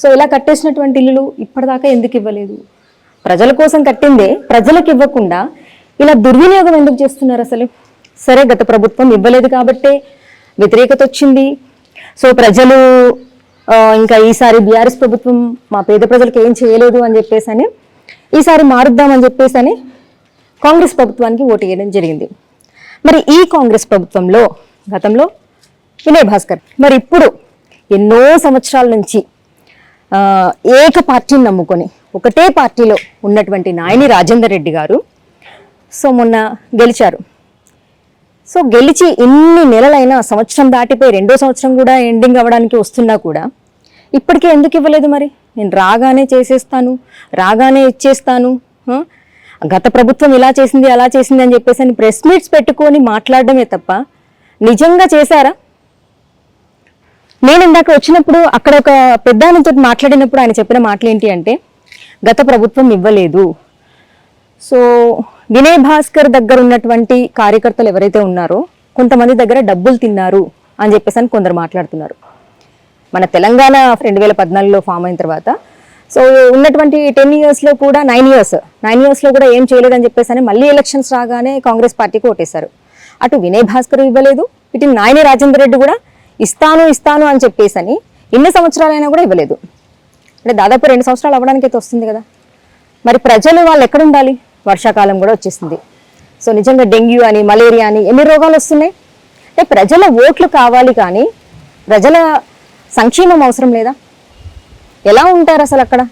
So ఇలా కట్టేసినటువంటి ఇల్లులు ఇప్పటిదాకా ఎందుకు ఇవ్వలేదు? ప్రజల కోసం కట్టిందే ప్రజలకు ఇవ్వకుండా ఇలా దుర్వినియోగం ఎందుకు చేస్తున్నారు అసలు? సరే గత ప్రభుత్వం ఇవ్వలేదు కాబట్టే వ్యతిరేకత వచ్చింది. సో ప్రజలు ఇంకా ఈసారి బీఆర్ఎస్ ప్రభుత్వం మా పేద ప్రజలకు ఏం చేయలేదు అని చెప్పేసి అని ఈసారి మారుద్దామని చెప్పేసి అని కాంగ్రెస్ ప్రభుత్వానికి ఓటు వేయడం జరిగింది. మరి ఈ కాంగ్రెస్ ప్రభుత్వంలో గతంలో వినయ్ భాస్కర్ మరి ఇప్పుడు ఎన్నో సంవత్సరాల నుంచి ఏక పార్టీని నమ్ముకొని ఒకటే పార్టీలో ఉన్నటువంటి నాయని రాజేందర్ రెడ్డి గారు సో మొన్న గెలిచారు. సో గెలిచి ఎన్ని నెలలైనా సంవత్సరం దాటిపోయి రెండో సంవత్సరం కూడా ఎండింగ్ అవ్వడానికి వస్తున్నా కూడా ఇప్పటికే ఎందుకు ఇవ్వలేదు మరి? నేను రాగానే చేసేస్తాను రాగానే ఇచ్చేస్తాను గత ప్రభుత్వం ఇలా చేసింది అలా చేసింది అని చెప్పేసి అని ప్రెస్ మీట్స్ పెట్టుకొని మాట్లాడడమే తప్ప నిజంగా చేశారా? నేను ఇందాక వచ్చినప్పుడు అక్కడ ఒక పెద్ద ఆయనతో మాట్లాడినప్పుడు ఆయన చెప్పిన మాటలు ఏంటి అంటే గత ప్రభుత్వం ఇవ్వలేదు. సో వినయ్ భాస్కర్ దగ్గర ఉన్నటువంటి కార్యకర్తలు ఎవరైతే ఉన్నారో కొంతమంది దగ్గర డబ్బులు తిన్నారు అని చెప్పేసి అని కొందరు మాట్లాడుతున్నారు. మన తెలంగాణ రెండు వేల పద్నాలుగులో ఫామ్ అయిన తర్వాత సో ఉన్నటువంటి టెన్ ఇయర్స్లో కూడా నైన్ ఇయర్స్ నైన్ ఇయర్స్లో కూడా ఏం చేయలేదని చెప్పేసి అని మళ్ళీ ఎలక్షన్స్ రాగానే కాంగ్రెస్ పార్టీకి ఓటేశారు. అటు వినయ్ భాస్కర్ ఇవ్వలేదు ఇటు నాయని రాజేందర్ రెడ్డి కూడా ఇస్తాను ఇస్తాను అని చెప్పేసి అని ఎన్ని సంవత్సరాలైనా కూడా ఇవ్వలేదు. అంటే దాదాపు రెండు సంవత్సరాలు అవ్వడానికైతే వస్తుంది కదా. మరి ప్రజలు వాళ్ళు ఎక్కడ ఉండాలి? వర్షాకాలం కూడా వచ్చేసింది. సో నిజంగా డెంగ్యూ అని మలేరియా అని ఎన్ని రోగాలు వస్తున్నాయి? అంటే ప్రజల ఓట్లు కావాలి కానీ ప్రజల సంక్షేమం అవసరం లేదా? ఎలా ఉంటారు అసలు అక్కడ?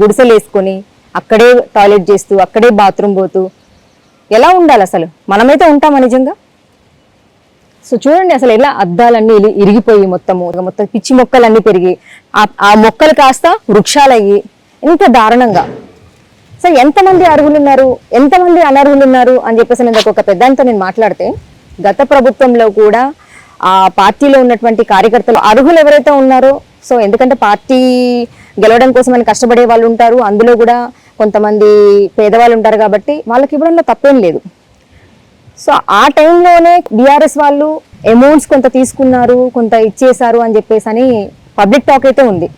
గుడిసెలు వేసుకొని అక్కడే టాయిలెట్ చేస్తూ అక్కడే బాత్రూమ్ పోతూ ఎలా ఉండాలి అసలు? మనమైతే ఉంటామా నిజంగా? సో చూడండి అసలు ఎలా అద్దాలన్నీ ఇరిగిపోయి మొత్తము. మొత్తం పిచ్చి మొక్కలన్నీ పెరిగి ఆ- మొక్కలు కాస్త వృక్షాలయ్యి ఇంత దారుణంగా. సో ఎంతమంది అర్హులు ఉన్నారు ఎంతమంది అనర్హులు ఉన్నారు అని చెప్పేసి నేను ఒక పెద్దంతో నేను మాట్లాడితే గత ప్రభుత్వంలో కూడా ఆ పార్టీలో ఉన్నటువంటి కార్యకర్తలు అర్హులు ఎవరైతే ఉన్నారో సో ఎందుకంటే పార్టీ గెలవడం కోసం అని కష్టపడే వాళ్ళు ఉంటారు. అందులో కూడా కొంతమంది పేదవాళ్ళు ఉంటారు కాబట్టి వాళ్ళకి ఇవ్వడంలో తప్పేం లేదు. సో ఆ టైంలోనే బీఆర్ఎస్ వాళ్ళు అమౌంట్స్ కొంత తీసుకున్నారు కొంత ఇచ్చేశారు అని చెప్పేసి అని పబ్లిక్ టాక్ అయితే ఉంది.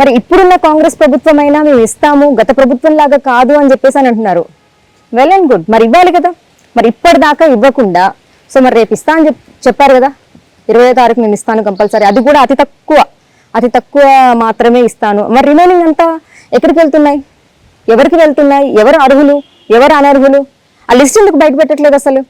మరి ఇప్పుడున్న కాంగ్రెస్ ప్రభుత్వం అయినా మేము ఇస్తాము గత ప్రభుత్వం లాగా కాదు అని చెప్పేసి అని అంటున్నారు. వెల్ అండ్ గుడ్ మరి ఇవ్వాలి కదా. మరి ఇప్పటిదాకా ఇవ్వకుండా సో మరి రేపు ఇస్తా అని చెప్- చెప్పారు కదా. ఇరవై తారీఖు నేను ఇస్తాను కంపల్సరీ. అది కూడా అతి తక్కువ. అతి తక్కువ మాత్రమే ఇస్తాను. మరి రిమైనింగ్ అంతా ఎక్కడికి వెళ్తున్నాయి? ఎవరికి వెళ్తున్నాయి? ఎవరు అర్హులు? ఎవరు అనర్హులు? ఆ లిస్ట్ ఎందుకు బయట పెట్టట్లేదు అసలు?